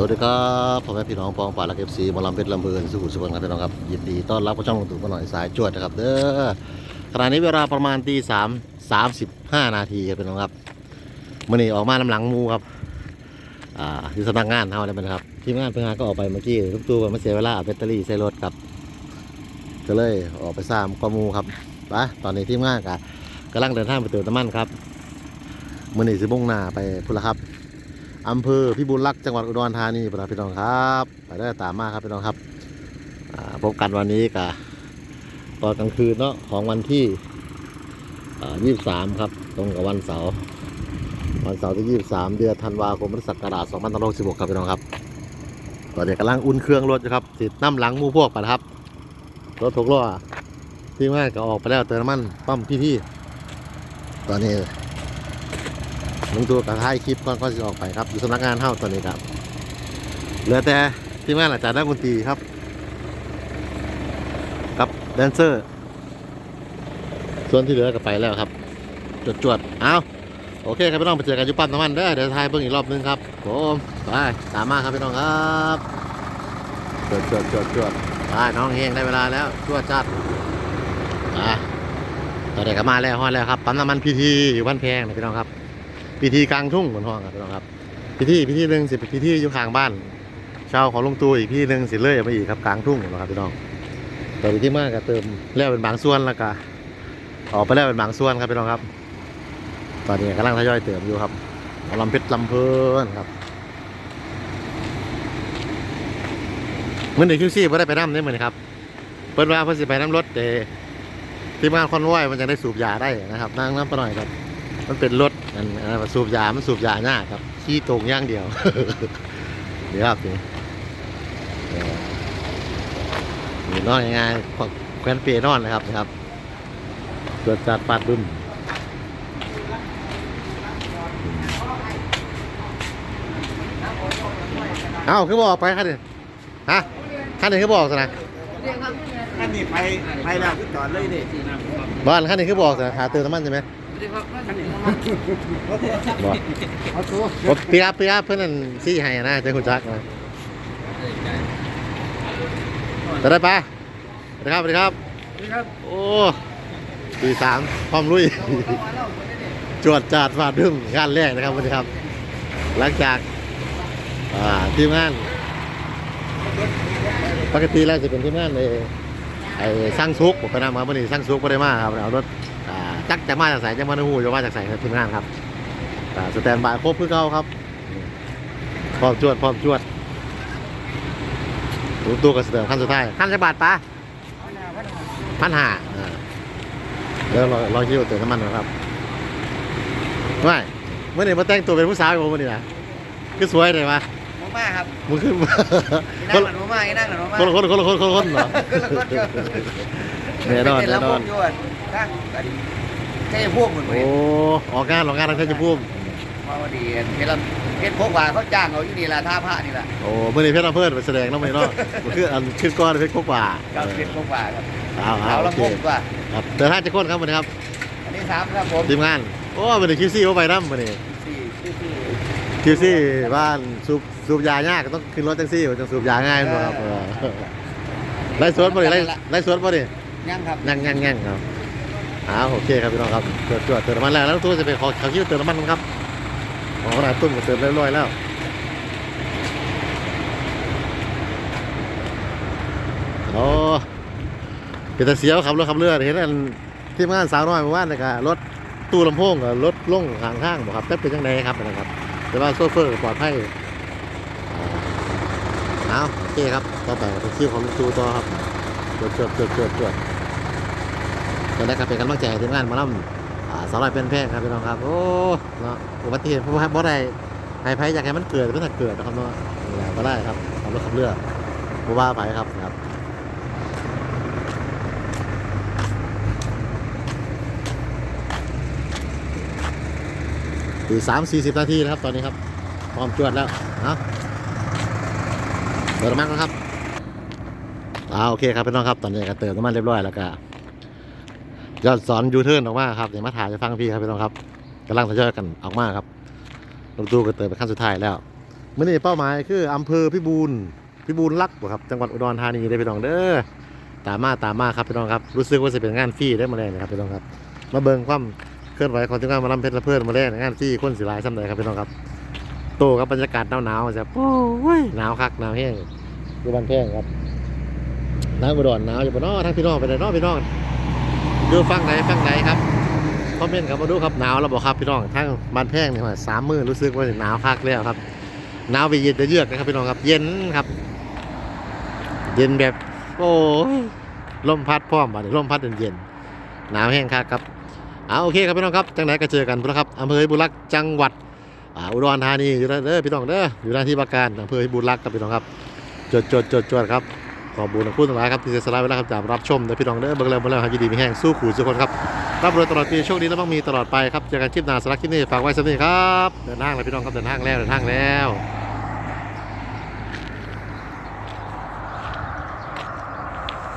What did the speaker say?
สวัสดีครับพ่อแม่พี่น้องปองป่าและเอฟซีมอลำเพชรลำเพลินสุขุมสุขครับพี่น้องครับยินดีต้อนรับผู้ชมลงตู่มาหน่อยสายจวดนะครับเด้อขณะนี้เวลาประมาณตีสามสามสิบห้านาทีครับพี่น้องครับมื่อนี้ออกมาน้ำหลังมูครับอ่าที่สำนักงานเท่านั้นนะครับทีมงานเพิ่งหาก็ออกไปเมื่อกี้ทุกตัวมาเสียเวลาอาแบตเตอรี่ใส่รถครับก็เลยออกไปสร้างกอมูครับไปตอนนี้ทีมงานกะกำลังเดินทางไปเติมน้ำมันครับมื่อนี้สิมุ่งหน้าไปพุ่นละครับ อำเภอพิบูลรักษ์จังหวัดอุดรธานีพี่น้องครับ ไปได้ตามมาครับพี่น้องครับพบกันวันนี้กับตอนกลางคืนเนาะของวันที่ยี่สามครับ ตรงกับวันเสาร์วันเสาร์ที่ยี่สามเดือนธันวาคมพุทธศักราชสองพันห้าร้อยสิบหกครับพี่น้องครับตอนนี้กำลังอุ่นเครื่องรถอยู่ครับติดน้ำหลังมู่พวกปะครับรถถกล้อที่ง่ายก็ออกไปแล้วเติมน้ำมันปั๊มพี่ที่ตอนนี้ ลงตัวกับท้ายคลิปก่อนก็จะออกไปครับอยู่สำนักงานเท่าตอนนี้ครับ เหลือแต่ทีมงานอาจารย์นักดนตรีครับ กับแดนเซอร์ ส่วนที่เหลือก็ไปแล้วครับ จวดจวดเอาโอเคครับพี่น้องไปเจอกันยุปั๊มน้ำมันเด้เดี๋ยวทายเพิ่งอีกรอบนึงครับผมไปตามมาครับพี่น้องครับจวดจวดจวดจวดไปน้องเฮงได้เวลาแล้วจวดจัดไปตอนนี้ก็มาแล้วฮอดแล้วครับปั๊มน้ำมันพีทีอยู่บ้านแพงนะพี่น้องครับ พิธีกลางทุ่งบนห้องครับพี่น้องครับพิธีพิธีหนึ่งสิเป็นพิธีอยู่ข้างบ้านชาวของลงตูอีกพิธีหนึ่งสิเลื่อยไปอีกครับกลางทุ่งนะครับพี่น้องแต่พิธีมากก็เติมแล้วเป็นบางส่วนแล้วก็ออกไปแล้วเป็นบางส่วนครับพี่น้องครับ ตอนนี้กำลังทยอยเติมอยู่ครับลำเพชรลำเพลินครับเมื่อเด็กคิวซี่ไ่ได้ไปน้ำนี่เหมือนครับเปิดว่าเพื่อสิไปน้ำรถแต่ทีมงานคอนวอยมันจะได้สูบยาได้นะครับนั่งน้ำไปหน่อยครับ มันเป็นรถอันอันนั้นสูบยา มันสูบยายากครับ ขี้ตรงอย่างเดียว เดี๋ยวครับนี่เออนี่นอนง่ายๆแควนเปียนอนนะครับนะครับตรวจจัดปัดดุมเอ้าคือบอกไปคันนี้ฮะคันนี้คือบอกสินะท่านนี่ไปไปแล้วก็จอดเลยดิบ้านคันนี้คือบอกสินะหาเติมน้ำมันใช่ไหม บอกเอาตัวผมเปียบเปียบเพื่อนนั่นซี่ให้นะเจ้าคุณจักนะจะได้ปะสวัสดีครับสวัสดีครับนี่ครับ โอ้ปีสามพร้อมลุย จวดจาดฟาดดึ้มงานแรกนะครับสวัสดีครับ หลังจากอ่าทีมงาน ปกติแล้วจะเป็นทีมงานในไอ้สร้างซุกผมไปนำมาวันนี้สร้างซุกไม่ได้มาครับเอารถอ่า จักจะมาจากไหนจะมาในหูจะมาจากไหนครับทีมงานครับอ่าสแตนบายครบเพื่อเขาครับพร้อมจวดพร้อมจวดรู้ตัวกับเสด็จขั้นสุดท้ายขั้นจะบาทปะพันห้าอ่าเดี๋ยวรอรอคิวเติมน้ำมันนะครับไม่เมื่อไหร่มาแต่งตัวเป็นผู้สาวอยู่มื่อนี้นะคือสวยเลยวะหมูมาครับมึงขึ้นนั่คงนเหมือนหมูมานั่งเหมือนหมูมาคนละคนคนละคนคนละคนเหรอแน่นอนแน่นอน ยวดตั้งก็ดีแค่พวกเหมือนโอ้ออกงานออกงานทางเทศพุ่มมาวันดีเพชรเพชรพกว่าเขาจ้างเขาอยู่นี่ละท่าผ้านี่ละโอ้เมื่อนี้เพชรลำเพิ่นไปแสดงน้องไม่เนาะมันคืออันขึ้นก้อนเพชรกว่ากับเพชรพกว่าครับเอาเอาเอาโอละเคพกว่าครับเดินทางจะค้นครับวันนี้ครับอันนี้สามครับผมทีมงานโอ้วันนี้คิวซี่เข้าไปน้ำวันนี้สี่สี่สี่คิวซี่บ้านสูบสูบยายากก็ต้องขึ้นรถแท็กซี่จะสูบยาง่ายมั้งครับเออไล่สวนบ่ดิไล่ไล่สวนบ่ดิยังครับยั่งยั่งยั่งครับ อ่าโอเคครับพี่น้องครับเติมจวเติมน้ำมันแล้วแล้วตู้จะไปขอเขาคิวเติมน้ำมันครับของขนาดตุ้มก็เติมเรียบร้อยแล้วโอ้เป็นตาเสียวขับรถขับเรือเห็นอันทีมงานสาวน้อยเมื่อวานนะครรถตู้ลำโพงกับรถล่งข้างข้างบอกครับแต่เป็นยังไงครับนะครับ แต่ว่าโซเฟอร์ปลอดภัยเอาโอเคครับต่อไปเป็นคิวของตู้ต่อครับจวดจวดจวดจวดจวด ตอนแรกก็เป็นกำลังใจให้ทีมงานมาล่ำสาวน้อยเป็นแพงครับพี่น้องครับโอ้เนาะอุบัติเหตุเพราะว่าบ่ได้ให้ภัยอยากให้มันเกิดก็ถ้าเกิดนะครับเนาะก็ได้ครับขับรถขับเรือบ่ว่าไปครับนะครับตีสามสี่สิบนาทีนะครับตอนนี้ครับพร้อมจวดแล้วนะเติมน้ำมันแล้วครับอ่าโอเคครับพี่น้องครับตอนนี้ก็เติมน้ำมันเรียบร้อยแล้วก็ ยอดสอนยูเทิร์นออกมาครับเดี๋ยวมาถ่ายจะฟังพี่ครับพี่น้องครับกำลังทยอยกันออกมาครับรถตู้ก็เติมไปขั้นสุดท้ายแล้วมื่อนี้เป้าหมายคืออำเภอพิบูลพิบูลรักษ์บ่ครับจังหวัดอุดรธานีได้อพี่น้องเด้อตามมาตามมาครับพี่น้องครับรู้สึกว่าจะเป็นงานฟรีได้อมาแรงนะครับพี่น้องครับ มาเบิ่งความเคลื่อนไหวของทีมงานหมาลำเพชรละเพื่อนมาแรงงานฟรีคนสิหลายซ้ำใดครับพี่น้องครับโตกับบรรยากาศหนาวๆจะโอ้ยหนาวคักหนาวแห้งอยู่บ้านแพงครับหนาวอุดรหนาวอยู่บ่เนาะทั้งพี่น้องไปไหนเนาะพี่น้อง อยู่ฟังไหนฟังไหนครับคอมเมนต์ครับมาดูครับหนาวแล้วบอกครับพี่น้องทั้งบ้านแพงเนี่ว่าสามมื้อรู้สึกว่าหนาวคักแล้วครับหนาวไปเย็นจะเยือกนะครับพี่น้องครับเย็นครับ เย็นแบบโอ้ลมพัดพร้อมบัดนี้ลมพัดเย็นๆหนาวแห้งคักครับเอาโอเคครับพี่น้องครับจังไหนก็เจอกันพุ่นะครับอำเภอบุรักจังหวัดอุดรธานีอยู่แล้เด้อพี่น้องเด้ออยู่หน้าที่ว่าการอำเภอบุรักครับพี่น้องครับจดจดจดจดครับ ขอบคุณทุกท่านครับที่เสียสละเวลาครับจากรับชมและพี่น้องเด้อเบิ่งแล้วเบิ่งแล้วครับยินดีมีแห้งสู้ขู่ทุกคนครับรับรวยตลอดปีโชคดีและมั่งมีตลอดไปครับเจอกันคลิปหน้าสลักคลิปนี้ฝากไว้สักนิดครับเดินทางเลยพี่น้องครับเดินทางแล้วเดินทางแล้ว